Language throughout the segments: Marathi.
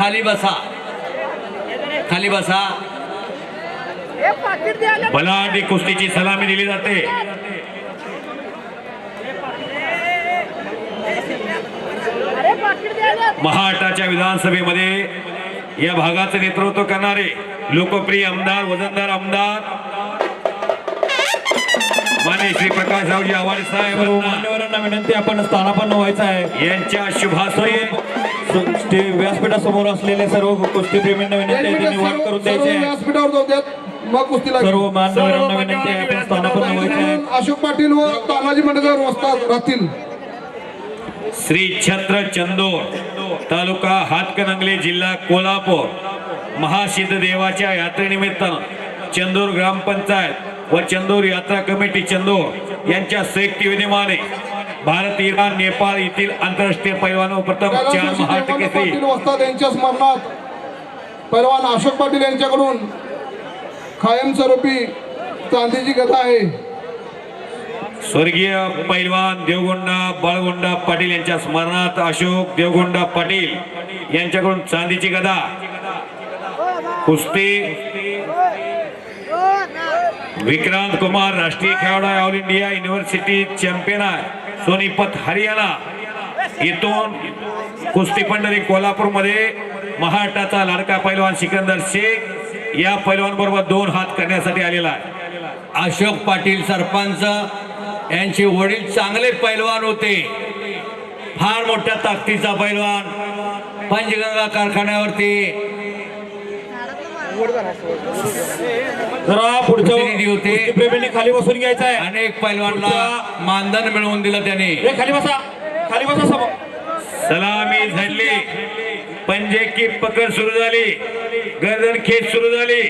खाली बसा. खाली बसा. बलाढ्य कुस्तीची सलामी दिली जाते. महाराष्ट्राच्या विधानसभेमध्ये या भागाचं नेतृत्व करणारे लोकप्रिय आमदार वजनदार आमदार माने श्री प्रकाशरावजी आव्हाड साहेब मान्यवरांना विनंती आपण स्थानापन्न व्हायचं आहे. यांच्या शुभास्ते ते व्यासपीठासमोर असलेले सर्व कुस्तीप्रेमींना विनंती आहे त्यांनी वाट करून द्यायचे आहे. व्यासपीठावर जाऊ द्यात. मग कुस्ती लागेल. सर्व मान्यवरांना विनंती आहे आपण स्थानापन्न व्हायचे आहे अशोक पाटील व तानाजी मंडळावर वस्तात राहतील. श्री छत्र चंदोर तालुका हातकणंगले जिल्हा कोल्हापूर. महासिद्ध देवाच्या यात्रेनिमित्तानं चंदोर ग्रामपंचायत व चंदोर यात्रा कमिटी चंदोर यांच्या संयुक्त विनिमाने भारत इराण नेपाळ येथील आंतरराष्ट्रीय पैलवान प्रथम चार महाराष्ट्र देवानंद केसरी. पाटील वस्ताद यांच्या स्मरणात पैलवान अशोक पाटील यांच्याकडून कायमस्वरूपी चांदीची गदा आहे. स्वर्गीय पैलवान देवगोंडा बाळगोंडा पाटील यांच्या स्मरणार्थ अशोक देवगोंडा पाटील यांच्याकडून चांदीची गदा कुस्ती. विक्रांत कुमार राष्ट्रीय खेळाडू ऑल इंडिया युनिव्हर्सिटी चॅम्पियन आहे. सोनीपत हरियाणा इथून कुस्ती पंढरी कोल्हापूरमध्ये महाराष्ट्राचा लाडका पैलवान सिकंदर शेख या पैलवान बरोबर दोन हात करण्यासाठी आलेला आहे. अशोक पाटील सरपंच यांचे वडील चांगले पैलवान होते. फार मोठ्या ताकदीचा पैलवान पंचगंगा कारखान्यावरती. जरा पुढच्या प्रतिनिधी होते. कुस्तीप्रेमींनी खाली बसून घ्यायचं आहे. अनेक पैलवानला मानधन मिळवून दिलं त्याने. ए, खाली बसा. खाली बसा समोर. सलामी झडली. पंजे की पकड सुरू झाली. गर्दन खेच सुरू झाली.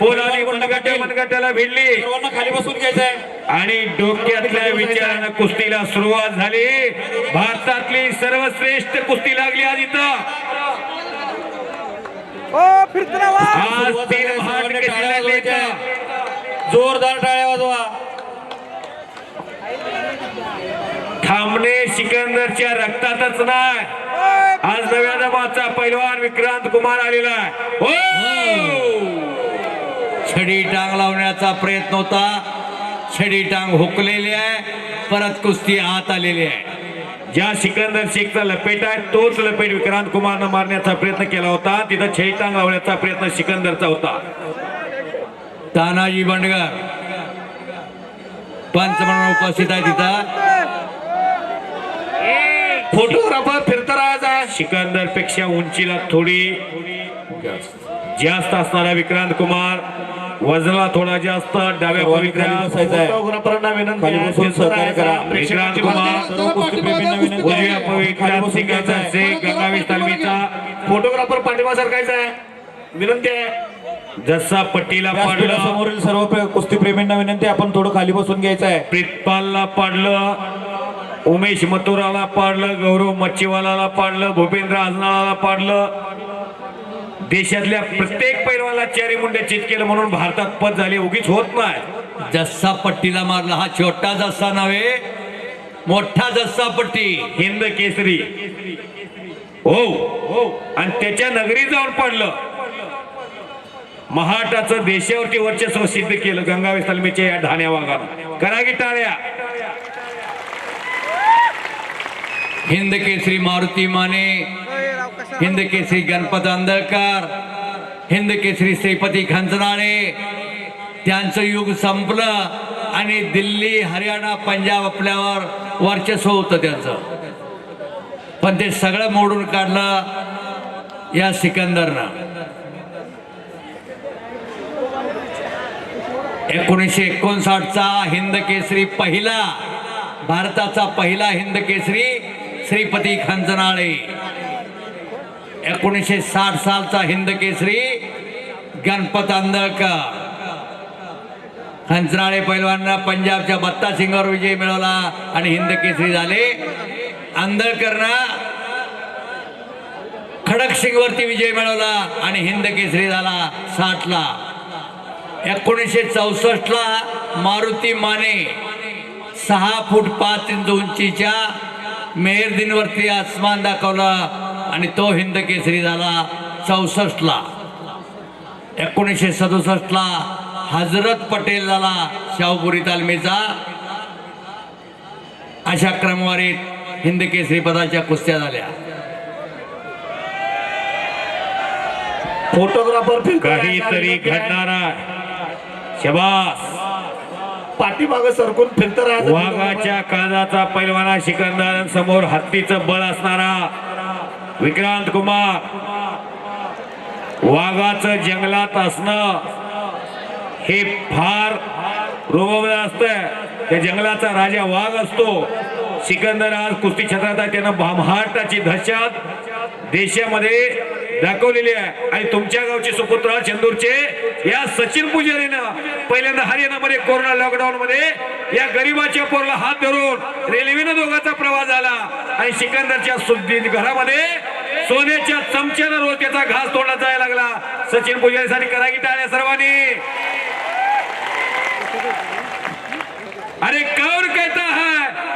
पोलाली मनगट्या मनगट्याला भिडली. सर्वांना खाली बसून घ्यायचं आहे. आणि डोक्यातल्या विचारानं कुस्तीला सुरुवात झाली. भारतातली सर्वश्रेष्ठ कुस्ती लागली आज इथं. आज तीन टाळ्या. जोरदार टाळ्या वाजवा. थांबणे सिकंदरच्या रक्तातच नाही. आज नव्या दबाचा पैलवान विक्रांत कुमार आलेला आहे. हो! छडी टांग लावण्याचा प्रयत्न होता. छडी टांग हुकलेली आहे. परत कुस्ती आत आलेली आहे. ज्या सिकंदर शेखचा लपेट आहे तोच लपेट विक्रांत कुमारनं मारण्याचा प्रयत्न केला होता. तिथं छेटांग लावण्याचा प्रयत्न सिकंदरचा होता. तानाजी बंडगर. पंच म्हणून उपस्थित आहे तिथं. फोटोग्राफर फिरता राहायचा सिकंदरपेक्षा उंचीला थोडी जास्त असणारा विक्रांत कुमार. वजनाला थोडा जास्त डाव्या सर्वांनी खाली पवित्रा बसायचं आहे. फोटोग्राफरांना विनंती उजव्या आहे. पवित्रा खाली बसून घ्यायचं सिकंदर आहे. शेख गंगावीस तालमीचा फोटोग्राफर पाठिंबा सरकायचा आहे. विनंती आहे. जसा पट्टीला पाडलं व्यासपीठासमोरील सर्व प्रे- कुस्तीप्रेमींना विनंती आपण थोडं खाली बसून घ्यायचं आहे. प्रितपालला पाडलं उमेश मथुराला पाडलं गौरव मच्छीवालाला पाडलं भूपेंद्र आजनाळाला पाडलं देशातल्या प्रत्येक पैलवाला चारी मुंड्या चित केलं म्हणून भारतात पद झाले. उगीच होत नाही. जस्सा पट्टीला मारला. हा छोटा जस्सा नव्हे मोठा जस्सा पट्टी. हिंद केसरी. हो हो. आणि त्याच्या नगरी जाऊन पडलं. महाटाचं देशावरती वर्चस्व सिद्ध केलं गंगावेस तालमीच्या या ढाण्या वाघानं. करा की टाळ्या. हिंद केसरी मारुती माने हिंद केसरी गणपत अंधकर हिंद केसरी श्रीपती खंचनाळे त्यांचं युग संपलं आणि दिल्ली हरियाणा पंजाब आपल्यावर वर्चस्व होतं त्यांचं. पण ते सगळं मोडून काढलं या सिकंदरनं. एकोणीसशे एकोणसाठचा हिंद केसरी पहिला भारताचा पहिला हिंद केसरी श्रीपती खंचनाळे एकोणीसशे साठ सालचा हिंद केसरी गणपत आंदळकर हंसराळे पैलवांना पंजाबच्या बत्ता सिंगावर विजय मिळवला आणि हिंद केसरी झाले. आंदळकरनं खडक सिंगवरती विजय मिळवला आणि हिंद केसरी झाला साठला. एकोणीसशे चौसष्टला मारुती माने सहा फूट पाच इंच उंचीच्या मेहरदिनवरती आसमान दाखवला. आणि तो हिंद केसरी झाला चौसष्टला. एकोणीसशे सदुसष्टला हजरत पटेल झाला शाहपुरी तालमीचा. अशा क्रमवारीत हिंद केसरी पदाच्या कुस्त्या झाल्या. फोटोग्राफर काहीतरी घडणारा शबास. पाठीमागे सरकून फिरत वाघाच्या काळाचा पैलवाना सिकंदर समोर हत्तीचं बळ असणारा विक्रांत कुमार. वाघाचं जंगलात असणं हे फार रोबवलं असतं त्या जंगलाचा राजा वाघ असतो. सिकंदर आज कुस्ती क्षेत्रात आहे त्यानं महाराष्ट्राची दहशत देशामध्ये दाखवलेली आहे. आणि तुमच्या गावचे सुपुत्र चंदूरचे या सचिन पुजारीनं पहिल्यांदा हरियाणामध्ये कोरोना लॉकडाऊन मध्ये या गरीबाच्या पोरला हात धरून रेल्वेनं दोघांचा प्रवास झाला. आणि सिकंदरच्या सुद्धी घरामध्ये सोन्याच्या चमच्यानं रोज त्याचा घास तोडला जायला लागला. सचिन पुजारीसाठी करागी टाळ्या सर्वांनी. अरे कौन कहता है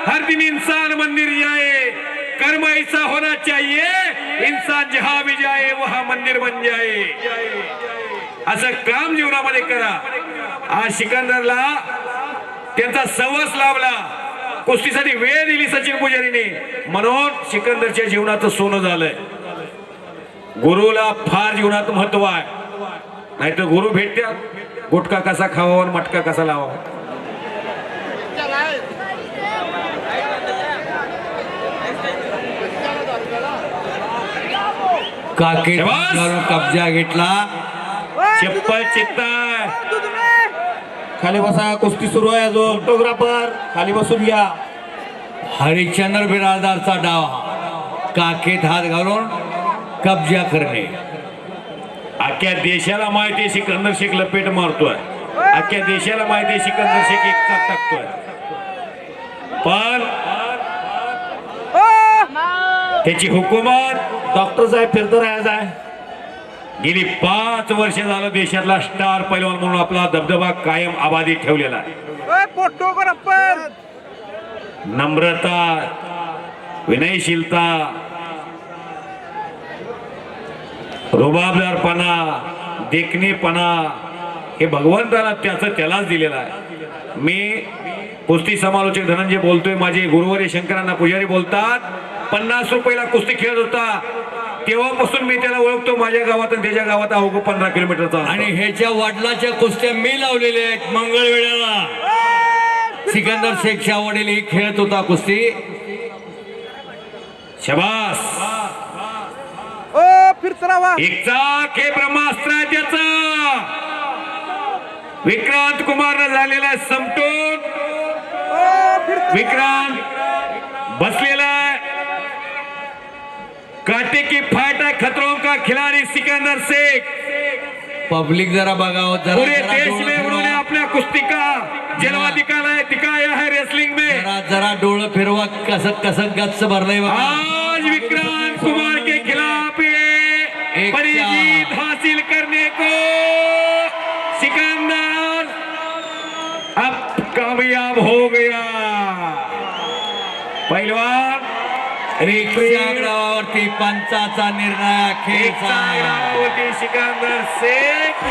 हर दिन इंसान मंदिर जाए कर्म ऐसा होना चाहिए इंसान जहा भी जाए वहां मंदिर बन जाए। असं काम जीवनामध्ये करा. आज सिकंदरला त्यांचा सवस लाभला. कुस्तीसाठी वेळ दिली सचिन पुजारीने. म्हणून सिकंदरच्या जीवनाचं सोनं झालंय. गुरुला फार जीवनात महत्त्व आहे. नाहीतर गुरु भेटत्यात गुटखा कसा खावा आणि मटका कसा लावा. काके. कब्जा घेतला. चप्पल चित्ताय खाली बसा कुस्ती सुरू आहे अजून. फोटोग्राफर खाली बसून घ्या. हरिश्चंद्र बिरादारचा डाव. हा काखेत हात घालून कब्जा करणे. अख्ख्या देशाला माहिती आहे सिकंदर शेख लपेट मारतोय. अख्ख्या देशाला माहिती सिकंदर शेख एक टाकतोय पण त्याची हुकूमत डॉक्टर साहेब फिरत राहायचं आहे. गेली पाच वर्ष झालं देशातला स्टार पैलवान म्हणून आपला दबदबा कायम आबाधित ठेवलेला आहे. नम्रता विनयशीलता रुबाबदारपणा देखणेपणा हे भगवंताला त्याचं त्यालाच दिलेलं आहे. मी कुस्ती समालोचक धनंजय बोलतोय माझे गुरुवारी शंकरांना पुजारी बोलतात. पन्नास रुपयाला कुस्ती खेळत होता. तेव्हापासून मी त्याला ओळखतो. माझ्या गावात आणि त्याच्या गावात अवघ पंधरा किलोमीटरचा आणि आणि ह्याच्या वडिलाच्या कुस्त्या मी लावलेल्या आहेत मंगळवेळ्याला सिकंदर शेखच्या वडील ही खेळत होता कुस्ती. शबास. ब्रह्मास्त्र आहे त्याचं. विक्रांत कुमारनं झालेला आहे फिरत विक्रांत बसलेला काटे की फाइट है खतरों का खिलाड़ी सिकंदर शेख। पब्लिक जरा बघावं जरा पूरे देश में उन्होंने अपना कुश्ती का जलवा दिखाया है दिखाया है रेसलिंग में। जरा जरा डोळं फिरवा कसक कसं गच्च भर रहे आज विक्रांत कुमार के खिलाफ बड़ी जीत हासिल करने को सिकंदर। अब कामयाब हो गया। पहलवान। रिक्षा पंचाचा निर्णय एक अखेरचा होती सिकंदर शेख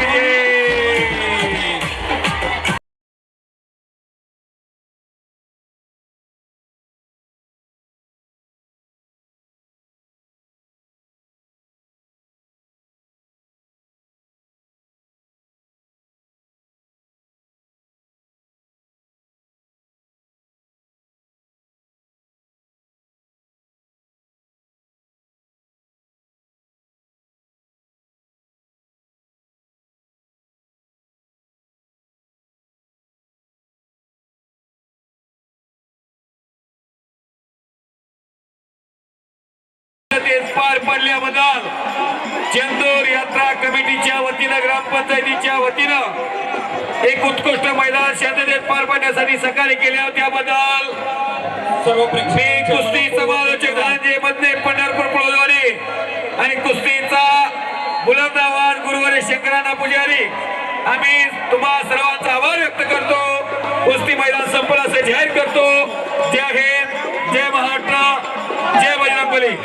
पार पडल्याबद्दल चंदूर यात्रा कमिटीच्या वतीनं ग्रामपंचायतीच्या वतीनं एक उत्कृष्ट मैदान शांततेत पार पाडण्यासाठी सकाळी केल्या त्याबद्दल मी कुस्ती समालोचक धनंजय मधने पंढरपूर पळवली आणि कुस्तीचा बुलंद आवाज गुरुवारी शंकरांना पुजारी. आम्ही तुम्हा सर्वांचा आभार व्यक्त करतो. कुस्ती मैदान संपलं असे जाहीर करतो. जय हिंद जय महाराष्ट्र जय बजरंगबली.